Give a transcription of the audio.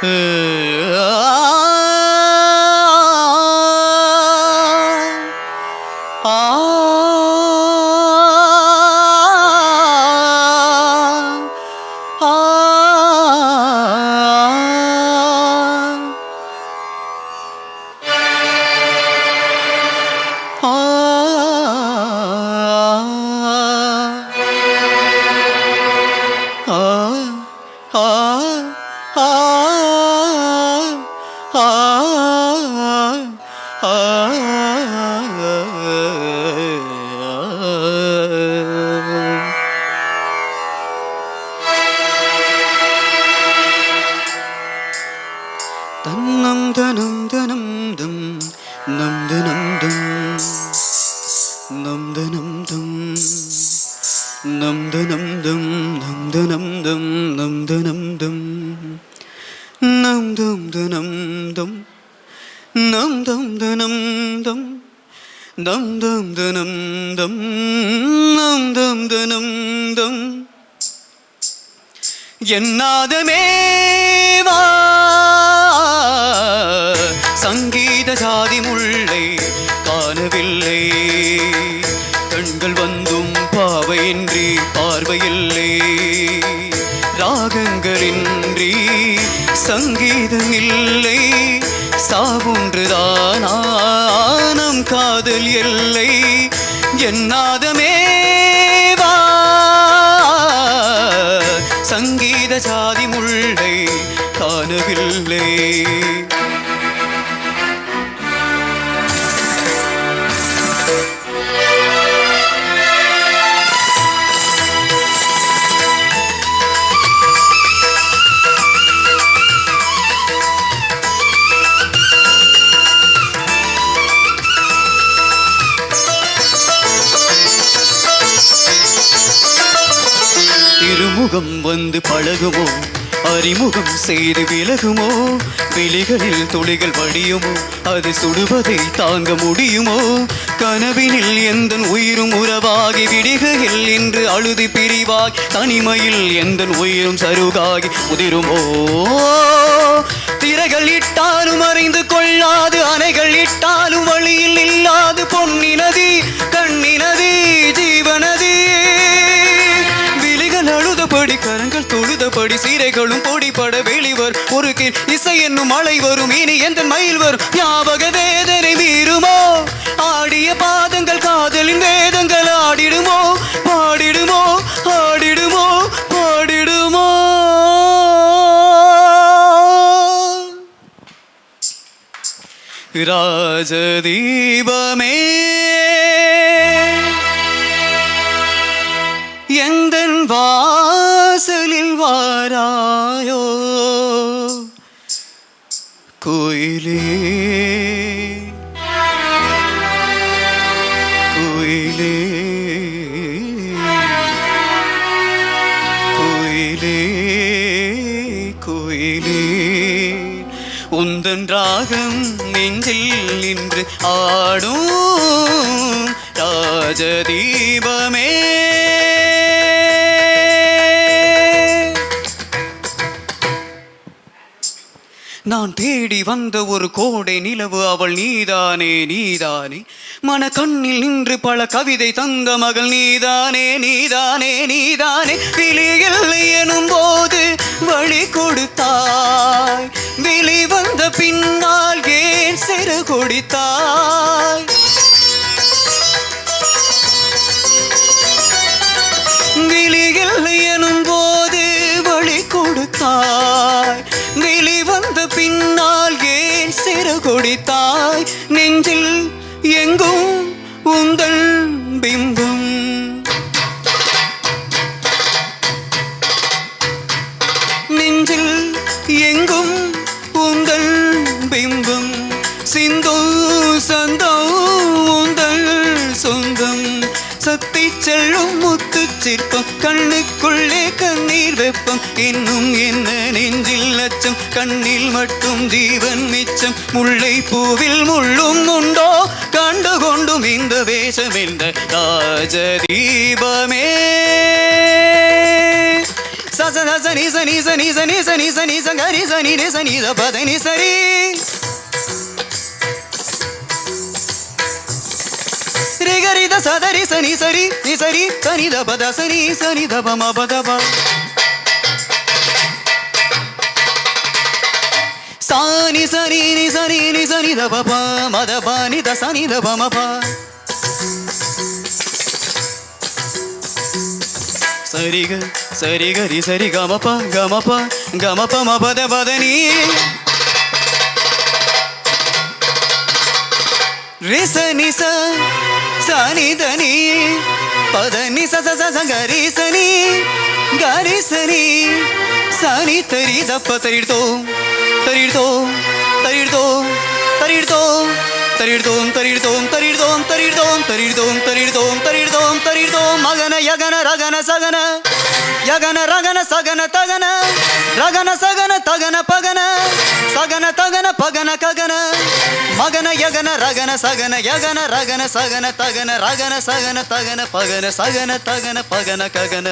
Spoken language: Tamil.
Hmm. தன்னம் தனம் தனம் நம் தம் தனம் தம். தம் தம் தனம் தம். நம் தம் தனம் தம். என்னாதமே சங்கீத ஜாதி முல்லை காணவில்லை. கண்கள் வந்தும் பாவையின்றி காதல் எல்லை என்னாதமேவா சங்கீத சாதி முல்லை காணவில்லை. இருமுகம் வந்து பழகுமோ? அறிமுகம் செய்து விலகுமோ? விழிகளில் துளிகள் வடியுமோ? அது சுடுவதை தாங்க முடியுமோ? கனவினில் எந்த உயிரும் உறவாகி விடிகையில் இன்று அழுதி பிரிவாகி தனிமையில் எந்த உயிரும் சருகாகி உதிருமோ திரைகள் இட்டாலும் அறிந்து கொள்ளாது அணைகள் சீரைகளும் கூடிப்பட வெளிவர். ஒரு கீழ் இசை என்னும் மழை வரும் இனி எந்த மயில் வரும்? ஞாபக வேதனை மீறுமோ? ஆடிய பாதங்கள் காதலின் வேதங்கள் ஆடிடுமோ? பாடிடுமோ? ஆடிடுமோ? பாடிடுமோ? ராஜதீபமே. எந்தன் வா வாராயோ கோயிலே கோயிலே கோயிலே கோயிலே உந்தன் ராகம் நெஞ்சில் நின்று ஆடும் ராஜதீபமே நான் தேடி வந்த ஒரு கோடை நிலவு அவள் நீதானே நீதானே. மன கண்ணில் நின்று பல கவிதை தந்த மகள் நீதானே நீதானே நீதானே. விழியில்லை எனும் போது வழி கொடுத்தாய். விழி வந்த பின்னால் ஏன் சிறு கொடுத்தாய்? விழியில்லை எனும் போது வழி கொடுத்தாய். ஏன் நெஞ்சில் எங்கும் உங்கள் பிம்பம். நெஞ்சில் எங்கும் உங்கள் பிம்பம். சிந்தோ சந்தோ உங்கள் சொந்தம். சத்தி செல்லும் முத்து ரசிப்போம் கண்ணுக்குள்ளே கண்ணீர் வெப்பம் இன்னும் என்ன நெஞ்சில் லட்சம் கண்ணில் மட்டும் ஜீவன் மிச்சம் முல்லை பூவில் முள்ளும் உண்டோ கண்டு கொண்டும் இந்த வேஷம் இந்த ராஜ தீபமே சச சனி சனி சனி சனி சனி சனி சங்கரி சனி சனி சபதனி சரி సదరి సని సరి ని సరి సని దబ ద సని సని దబ మ మబ దబ సాని సరి ని సరి ని సని దబ ప మద ప ని ద సని దబ మ ప. సరిగ సరిగ రి సరి గమప గమప గమప మబద బదని రిస నిస సని దని పదని సరి సని గరిసని గరిసని సని తరి దప్ప తరిడుతో తరిడుతో తరిడుతో తరిడుతో తరిడుతోం తరిడుతోం తరిడుతోం తరిడుతోం తరిడుతోం తరిడుతోం తరిడుతోం తరిడుతోం మగన యగన రగన సగన యగన రగన సగన తగన రగన సగన తగన పగన பகன ககன மகன யகன ரகன சகன யகன ரகன சகன தகன ரகன சகன தகன பகன சகன தகன பகன ககன.